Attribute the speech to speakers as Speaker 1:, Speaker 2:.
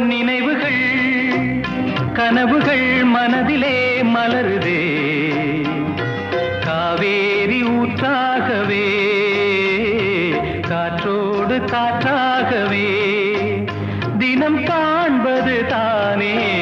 Speaker 1: பொன் நினைவுகள் கனவுகள் மனதிலே மலருதே. காவேரி ஊற்றாகவே காற்றோடு காற்றாகவே தினம் காண்பது தானே.